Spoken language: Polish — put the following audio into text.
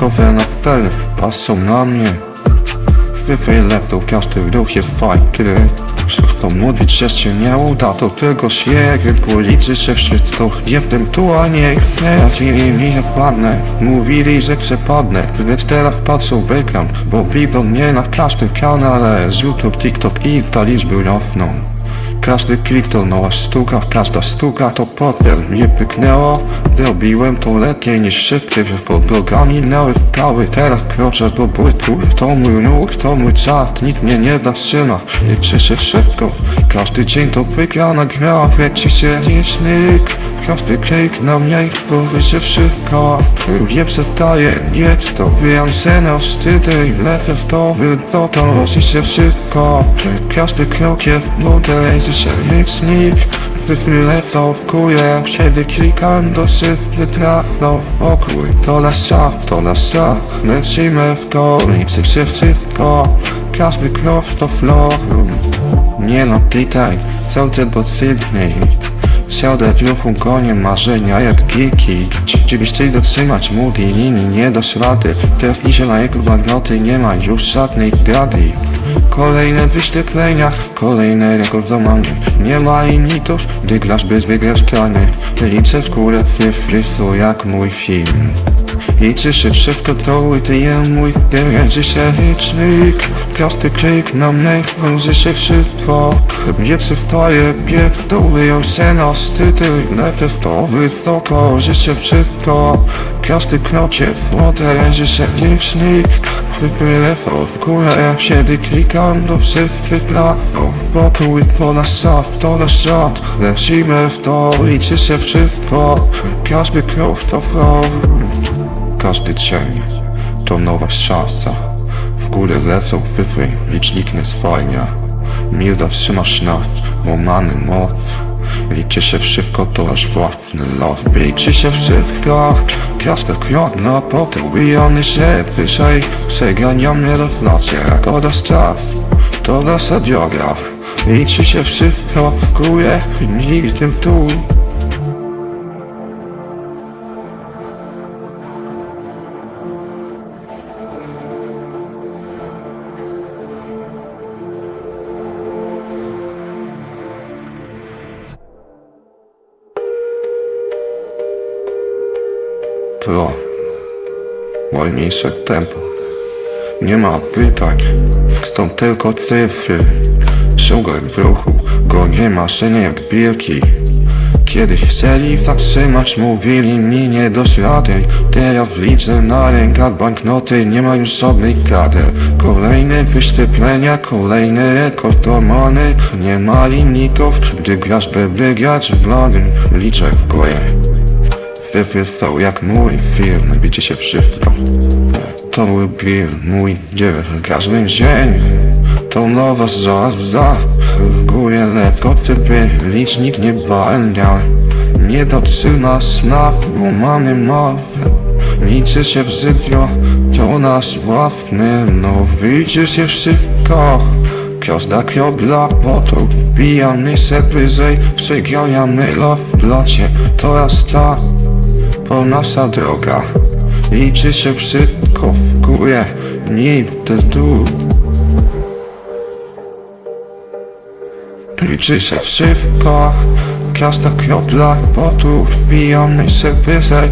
Kowe na fel, pasą na mnie. Wyfejleptą każdy ruch jest fajny Chcą mówić, że się nie uda To tylko śnieg policzy się wszystko Jestem tu, a nie Teraz mi nie padnę Mówili, że przepadnę Lecz teraz patrzą wygram Bo bidą mnie na każdym kanale Z YouTube, TikTok i ta liczby rosną każdy klik to nowa sztuka, każda sztuka to potem mnie pyknęło Robiłem to lepiej niż szybkie, że pod nogami nałykały Teraz kroczę do błytku, to mój ruch, to mój czat Nikt mnie nie zatrzyma, liczy się szybko Każdy dzień to wygrana gra, leci się licznik Każdy klik na mnie, się wszystko Nie przestaje, nie to na wstydy Lecę w to, wy to, to rosi się wszystko Każdy krok jest model, się licznik Wyfryle to wkuję, kiedy klikam do szyfry trafno Okój, to na szaf, to na szaf. Lecimy w to, liczy się wszystko Każdy krok to flow Nie no, klikaj, co ty Sydney Siadę w ruchu, gonię marzenia jak geeki Gdybyś chcieli dotrzymać i linii, nie dasz rady Teraz liczę na jego banknoty, nie ma już żadnej rady Kolejne wyświetlenia, kolejne rekordomany Nie ma limitów, gdy grasz bez wygrasz krany Liczę w górę jak mój film Liczy się wszystko to i ty je mój licznik Każdy klik na mnie się wszystko bieg To wyjął się na wstydy Lecę w to wysoko się wszystko Każdy wodę Ręczy się licznik Wypylę to w górę Jak kiedy klikam do wszystkich platów Pokój to na szaf, to na szat Lecimy w to Liczy się wszystko Każdy krok to flow każdy dzień to nowa szansa. W górę lecą wyfy, licznik nie zwalnia. Mir zatrzymasz nas, bo mamy moc. Liczy się wszystko, to nasz własny los. Liczy się wszystko, każdy krok na potem Ujony się wyżej, przeganiamy reflację jak odasz czas. To nasza droga. Liczy się wszystko, w górę, nigdy tu. Pro. Wolniejsze tempo. Nie ma pytań, są tylko cyfry. Sugar w ruchu, go nie ma, że nie jak wielki. Kiedyś chcieli zatrzymać, mówili mi nie dość rady Teraz liczę na rękach banknoty, nie ma już żadnej Kolejne wyświetlenia, kolejny rekord łamany Nie ma limitów, gdy grasz by wygrać w blady Liczę w górę Są jak mój film, widzicie się wszystko. To mój bil, mój dzień, każdy dzień. To nowa żazda W górę lekko cypy, licznik nie walnia. Nie dotrzyma snaf, bo mamy mowę Liczy się w to nasz własny No widzisz się wszystko. Każda kropla potu Wbijamy się wyżej Przeganiamy love w locie. To raz ta to nasza droga. Liczy się wszystko w górę Nie te dół Liczy się wszystko Każda kropla potu Wbijamy się wyżej